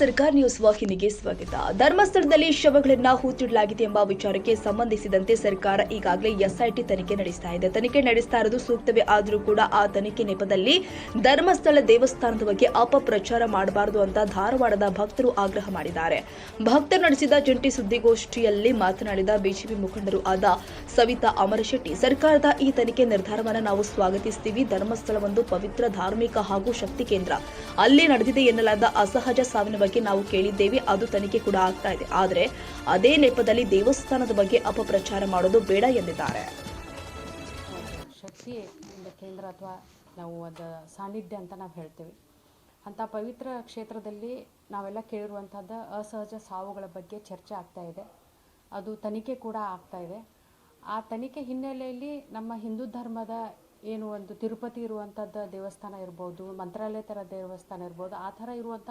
ಸರ್ಕಾರ ನ್ಯೂಸ್ ವಾಹಿನಿಗೆ ಸ್ವಾಗತ. ಧರ್ಮಸ್ಥಳದಲ್ಲಿ ಶವಗಳನ್ನ ಹೂತಿಡಲಾಗಿದೆ ಎಂಬ ವಿಚಾರಕ್ಕೆ ಸಂಬಂಧಿಸಿದಂತೆ ಸರ್ಕಾರ ಈಗಾಗಲೇ ಎಸ್ಐಟಿ ತನಿಖೆ ನಡೆಸ್ತಾ ಇದೆ. ತನಿಖೆ ನಡೆಸ್ತಾ ಇರೋದು ಸೂಕ್ತವೇ? ಆದರೂ ಕೂಡ ಆ ತನಿಖೆ ನೆಪದಲ್ಲಿ ಧರ್ಮಸ್ಥಳ ದೇವಸ್ಥಾನದ ಬಗ್ಗೆ ಅಪಪ್ರಚಾರ ಮಾಡಬಾರದು ಅಂತ ಧಾರವಾಡದ ಭಕ್ತರು ಆಗ್ರಹ ಮಾಡಿದ್ದಾರೆ. ಭಕ್ತರು ನಡೆಸಿದ ಜಂಟಿ ಸುದ್ದಿಗೋಷ್ಠಿಯಲ್ಲಿ ಮಾತನಾಡಿದ ಬಿಜೆಪಿ ಮುಖಂಡರು ಆದ ಸವಿತಾ ಅಮರಶೆಟ್ಟಿ, ಸರ್ಕಾರದ ಈ ತನಿಖೆ ನಿರ್ಧಾರವನ್ನು ನಾವು ಸ್ವಾಗತಿಸ್ತೀವಿ. ಧರ್ಮಸ್ಥಳ ಒಂದು ಪವಿತ್ರ, ಧಾರ್ಮಿಕ ಹಾಗೂ ಶಕ್ತಿ ಕೇಂದ್ರ. ಅಲ್ಲಿ ನಡೆದಿದೆ ಎನ್ನಲಾದ ಅಸಹಜ ಸಾವಿನ ಬಗ್ಗೆ ನಾವು ಕೇಳಿದ್ದೇವೆ, ಅದು ತನಿಖೆ ಕೂಡ ಆಗ್ತಾ ಇದೆ. ಆದರೆ ಅದೇ ನೆಪದಲ್ಲಿ ದೇವಸ್ಥಾನದ ಬಗ್ಗೆ ಅಪಪ್ರಚಾರ ಮಾಡೋದು ಬೇಡ ಎಂದಿದ್ದಾರೆ. ಶಕ್ತಿ ಕೇಂದ್ರ ಅಥವಾ ನಾವು ಅದು ಸಾನ್ನಿಧ್ಯ ಅಂತ ನಾವು ಹೇಳ್ತೀವಿ. ಅಂತ ಪವಿತ್ರ ಕ್ಷೇತ್ರದಲ್ಲಿ ನಾವೆಲ್ಲ ಕೇಳಿರುವಂಥದ್ದು ಅಸಹಜ ಸಾವುಗಳ ಬಗ್ಗೆ ಚರ್ಚೆ ಆಗ್ತಾ ಇದೆ. ಅದು ತನಿಖೆ ಕೂಡ ಆಗ್ತಾ ಇದೆ. ಆ ತನಿಖೆ ಹಿನ್ನೆಲೆಯಲ್ಲಿ ನಮ್ಮ ಹಿಂದೂ ಧರ್ಮದ ಏನು ಒಂದು ತಿರುಪತಿ ಇರುವಂಥದ್ದು ದೇವಸ್ಥಾನ ಇರ್ಬೋದು ಮಂತ್ರಾಲಯ ಥರ ದೇವಸ್ಥಾನ ಇರ್ಬೋದು, ಆ ಥರ ಇರುವಂಥ